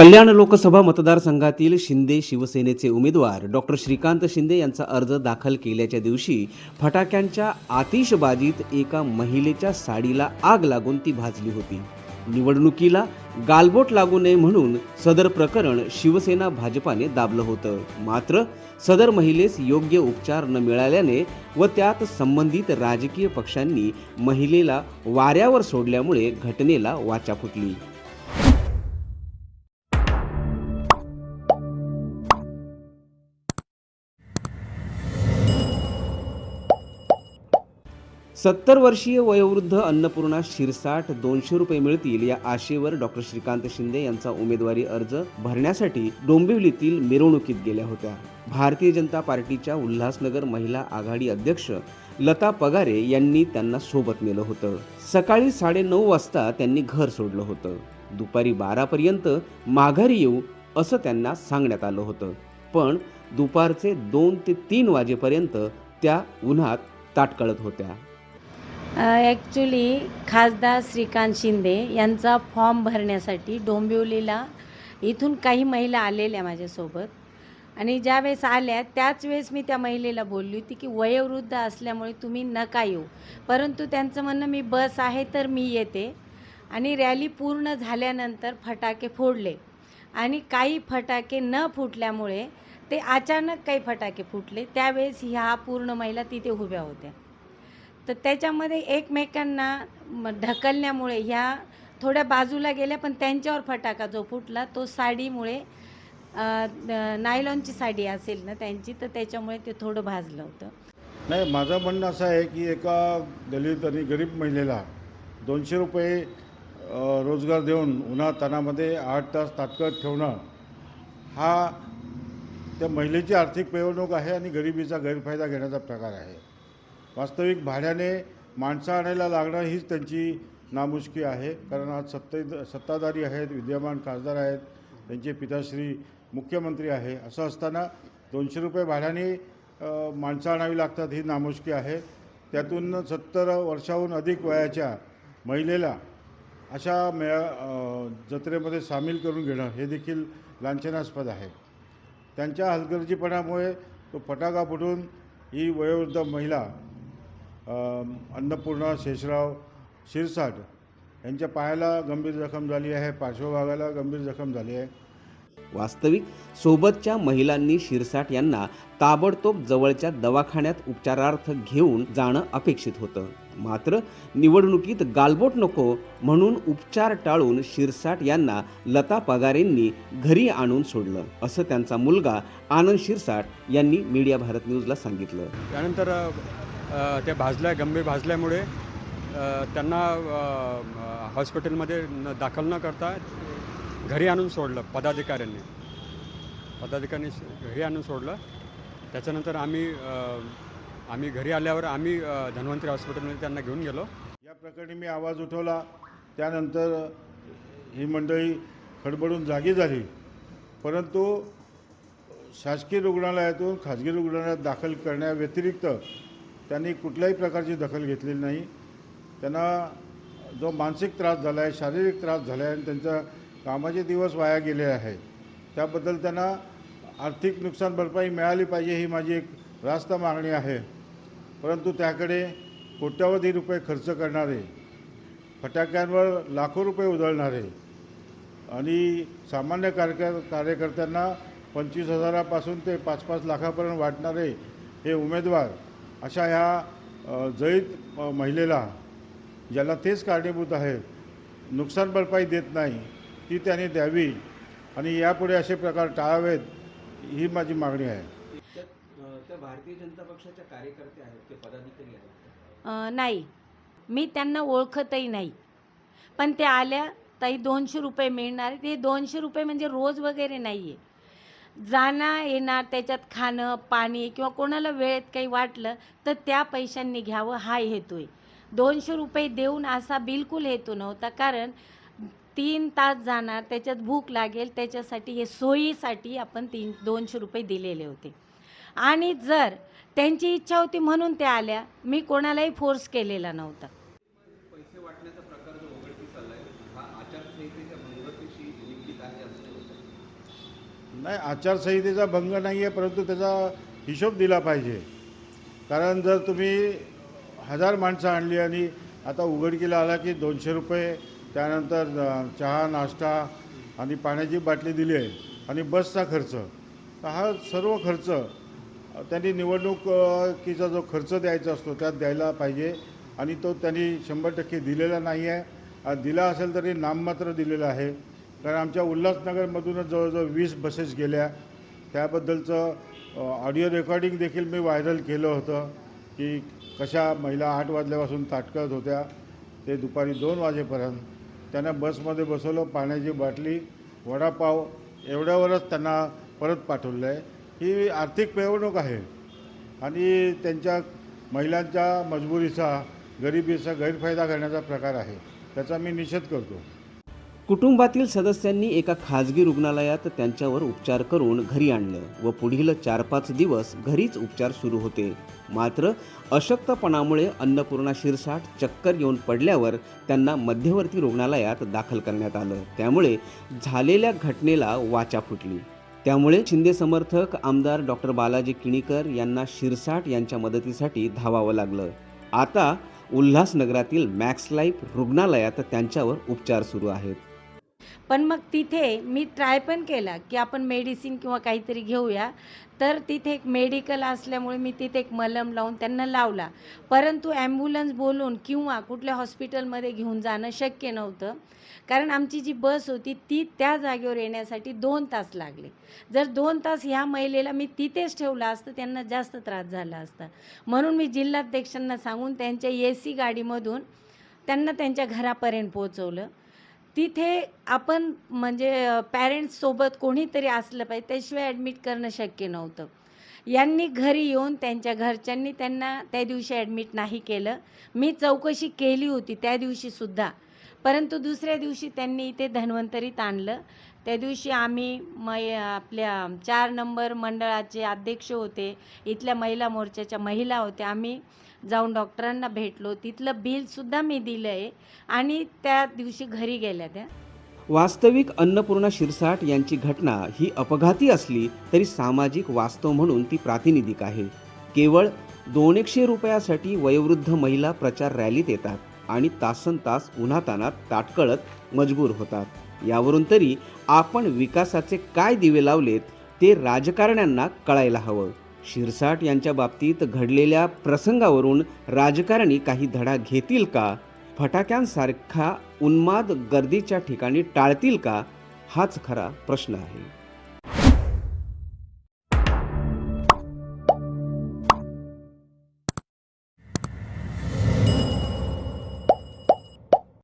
कल्याण लोकसभा मतदारसंघातील शिंदे शिवसेनेचे उमेदवार डॉक्टर श्रीकांत शिंदे यांचा अर्ज दाखल केल्याच्या दिवशी फटाक्यांच्या आतिषबाजीत एका महिलेच्या साडीला आग लागून ती भाजली होती. निवडणुकीला गालबोट लागू नये म्हणून सदर प्रकरण शिवसेना भाजपाने दाबलं होतं. मात्र सदर महिलेस योग्य उपचार न मिळाल्याने व त्यात संबंधित राजकीय पक्षांनी महिलेला वाऱ्यावर सोडल्यामुळे घटनेला वाचा फुटली. सत्तर वर्षीय वयोवृद्ध अन्नपूर्णा शिरसाट दोनशे रुपये मिळतील या आशेवर डॉक्टर श्रीकांत शिंदे यांचा उमेदवारी अर्ज भरण्यासाठी डोंबिवलीतील मिरवणुकीत गेल्या होत्या. भारतीय जनता पार्टीच्या उल्हासनगर महिला आघाडी अध्यक्ष लता पगारे यांनी त्यांना सोबत नेलं होतं. सकाळी साडेनऊ वाजता त्यांनी घर सोडलं होतं. दुपारी बारापर्यंत माघारी येऊ असं त्यांना सांगण्यात आलं होतं. पण दुपारचे दोन ते तीन वाजेपर्यंत त्या उन्हात ताटकळत होत्या. ॲक्च्युली खासदार श्रीकांत शिंदे यांचा फॉर्म भरण्यासाठी डोंबिवलीला इथून काही महिला आलेल्या माझ्यासोबत. आणि ज्या वेळेस आल्या त्याच वेळेस मी त्या महिलेला बोलली होती की वयोवृद्ध असल्यामुळे तुम्ही नका येऊ. परंतु त्यांचं म्हणणं मी बस आहे तर मी येते. आणि रॅली पूर्ण झाल्यानंतर फटाके फोडले. आणि काही फटाके न फुटल्यामुळे ते अचानक काही फटाके फुटले. त्यावेळेस ह्या पूर्ण महिला तिथे उभ्या होत्या. तर त्याच्यामध्ये एकमेकांना ढकलण्यामुळे ह्या थोड्या बाजूला गेल्या पण त्यांच्यावर फटाका जो फुटला तो साडीमुळे नायलॉनची साडी असेल ना त्यांची तर त्याच्यामुळे ते थोडं भाजलं होतं. नाही माझं म्हणणं असं आहे की एका दलित आणि गरीब महिलेला दोनशे रुपये रोजगार देऊन उन्हातानामध्ये आठ तास तात्काळ ठेवणं हा त्या महिलेची आर्थिक पिळवणूक आहे आणि गरिबीचा गैरफायदा घेण्याचा प्रकार आहे. वास्तविक भाड्याने माणसं आणायला लागणं हीच त्यांची नामुष्की आहे. कारण आज सत्ते सत्ताधारी आहेत विद्यमान खासदार आहेत त्यांचे पिताश्री मुख्यमंत्री आहे. असं असताना दोनशे रुपये भाड्याने माणसं आणावी लागतात ही नामुष्की आहे. त्यातून सत्तर वर्षाहून अधिक वयाच्या महिलेला अशा मेळा जत्रेमध्ये सामील करून घेणं हे देखील लांछनास्पद आहे. त्यांच्या हलगर्जीपणामुळे तो फटाका फुटून ही वयोवृद्ध महिला अन्नपूर्णा शेषराव शिरसाट यांच्या पायाला गंभीर जखम झाली आहे पार्श्वभागाला गंभीर जखम झाली आहे. वास्तविक सोबतच्या महिलांनी शिरसाट यांना ताबडतोब जवळच्या दवाखान्यात उपचारार्थ घेऊन जाणं अपेक्षित होतं. मात्र निवडणुकीत गालबोट नको म्हणून उपचार टाळून शिरसाट यांना लता पगारेंनी घरी आणून सोडलं असं त्यांचा मुलगा आनंद शिरसाट यांनी मीडिया भारत न्यूजला सांगितलं. त्यानंतर त्या भाजल्या गंभीर भाजल्यामुळे त्यांना हॉस्पिटलमध्ये न दाखल न करता घरी आणून सोडलं पदाधिकाऱ्यांनी. पदाधिकाऱ्यांनी घरी आणून सोडलं. त्याच्यानंतर आम्ही आम्ही घरी आल्यावर आम्ही धन्वंतरी हॉस्पिटलमध्ये त्यांना घेऊन गेलो. या प्रकरणी मी आवाज उठवला. त्यानंतर ही मंडळी खडबडून जागी झाली. परंतु शासकीय रुग्णालयातून खाजगी रुग्णालयात दाखल करण्याव्यतिरिक्त त्यांनी कुठल्याही प्रकारची दखल घेतलेली नाही. त्यांना जो मानसिक त्रास झाला आहे शारीरिक त्रास झाला आहे आणि त्यांचा कामाचे दिवस वाया गेले आहे त्याबद्दल त्यांना आर्थिक नुकसान भरपाई मिळाली पाहिजे ही माझी एक रास्त मागणी आहे. परंतु त्याकडे कोट्यावधी रुपये खर्च करणारे फटाक्यांवर लाखो रुपये उधळणारे आणि सामान्य कार्यक कार्यकर्त्यांना पंचवीस हजारापासून ते पाच पाच लाखापर्यंत वाटणारे हे उमेदवार अशा ह्या जळीत महिलेला ज्याला तेच कारणीभूत आहेत नुकसान भरपाई देत नाही ती त्यांनी द्यावी आणि यापुढे असे प्रकार टाळावेत ही माझी मागणी आहे. त्या भारतीय जनता पक्षाच्या कार्यकर्ते आहेत ते पदाधिकारी आहेत? नाही. मी त्यांना ओळखतही नाही. पण ते आल्या ताई दोनशे रुपये मिळणार ते दोनशे रुपये म्हणजे रोज वगैरे नाही आहे जाणं येणार त्याच्यात खाणं पाणी किंवा कोणाला वेळेत काही वाटलं तर त्या पैशांनी घ्यावं हा हेतू आहे. दोनशे रुपये देऊन असा बिलकुल हेतू नव्हता कारण तीन तास जाणार त्याच्यात भूक लागेल त्याच्यासाठी हे सोयीसाठी आपण तीन दोनशे रुपये दिलेले होते. आणि जर त्यांची इच्छा होती म्हणून त्या आल्या मी कोणालाही फोर्स केलेला नव्हता पैसे वाटण्याचा प्रकार जो उघडकीस आलाय हा आचारसंहितेच्या भंगतीशी निगडीत आहे असं होतं नाही आचारसंहितेचा भंग नाही आहे परंतु त्याचा हिशोब दिला पाहिजे. कारण जर तुम्ही हजार माणसं आणली आणि आता उघडकीला आला की दोनशे रुपये त्यानंतर चहा नाश्ता आणि पाण्याची बाटली दिली आहे आणि बसचा खर्च तर हा सर्व खर्च त्यांनी निवडणुकीचा जो खर्च द्यायचा असतो त्यात द्यायला पाहिजे आणि तो त्यांनी शंभर टक्के दिलेला नाही आहे दिला असेल तरी नाममात्र दिलेला आहे. कारण आमच्या उल्हासनगरमधूनच जवळजवळ वीस बसेस गेल्या. त्याबद्दलचं ऑडिओ रेकॉर्डिंग देखील मी व्हायरल केलं होतं की कशा महिला आठ वाजल्यापासून ताटकळत होत्या. ते दुपारी दोन वाजेपर्यंत त्यांना बसमध्ये बसवलं पाण्याची बाटली वडापाव एवढ्यावरच त्यांना परत पाठवलं आहे ही आर्थिक पिळवणूक आहे. आणि त्यांच्या महिलांच्या मजबुरीचा गरिबीचा गैरफायदा करण्याचा प्रकार आहे. त्याचा मी निषेध करतो. कुटुंबातील सदस्यांनी एका खाजगी रुग्णालयात त्यांच्यावर उपचार करून घरी आणलं व पुढील चार पाच दिवस घरीच उपचार सुरू होते. मात्र अशक्तपणामुळे अन्नपूर्णा शिरसाट चक्कर येऊन पडल्यावर त्यांना मध्यवर्ती रुग्णालयात दाखल करण्यात आलं. त्यामुळे झालेल्या घटनेला वाचा फुटली. त्यामुळे शिंदे समर्थक आमदार डॉक्टर बालाजी किणीकर यांना शिरसाट यांच्या मदतीसाठी धावावं लागलं. आता उल्हासनगरातील मॅक्स लाईफ रुग्णालयात त्यांच्यावर उपचार सुरू आहेत. पण मग तिथे मी ट्राय पण केला की आपण मेडिसिन किंवा काहीतरी घेऊया. तर तिथे एक मेडिकल असल्यामुळे मी तिथे एक मलम लावून त्यांना लावला. परंतु ॲम्ब्युलन्स बोलून किंवा कुठल्या हॉस्पिटलमध्ये घेऊन जाणं शक्य नव्हतं. कारण आमची जी बस होती ती त्या जागेवर येण्यासाठी दोन तास लागले. जर दोन तास ह्या महिलेला मी तिथेच ठेवलं असतं त्यांना जास्त त्रास झाला असता. म्हणून मी जिल्हाध्यक्षांना सांगून त्यांच्या ए सी गाडीमधून त्यांना त्यांच्या घरापर्यंत पोहोचवलं. तिथे आपण म्हणजे पॅरेंट्ससोबत कोणीतरी असलं पाहिजे त्याशिवाय ॲडमिट करणं शक्य नव्हतं. यांनी घरी येऊन त्यांच्या घरच्यांनी त्यांना त्या दिवशी ॲडमिट नाही केलं. मी चौकशी केली होती त्या दिवशीसुद्धा परंतु दुसऱ्या दिवशी त्यांनी इथे धन्वंतरीत आणलं. त्या दिवशी आम्ही मै आपल्या चार नंबर मंडळाचे अध्यक्ष होते. इथल्या महिला मोर्चाच्या महिला होत्या. आम्ही जाऊन डॉक्टरांना भेटलो. तिथलं बिलसुद्धा मी दिलं आहे आणि त्या दिवशी घरी गेल्या त्या. वास्तविक अन्नपूर्णा शिरसाट यांची घटना ही अपघाती असली तरी सामाजिक वास्तव म्हणून ती प्रातिनिधिक आहे. केवळ दोन एकशे रुपयासाठी वयोवृद्ध महिला प्रचार रॅलीत येतात आणि तासन तास उन्हातानात ताटकळत मजबूर होतात. यावरून तरी आपण विकासाचे काय दिवे लावलेत ते राजकारण्यांना कळायला हवं. शिरसाट यांच्या बाबतीत घडलेल्या प्रसंगावरून राजकारणी काही धडा घेतील का? फटाक्यांसारखा उन्माद गर्दीच्या ठिकाणी टाळतील का? हाच खरा प्रश्न आहे.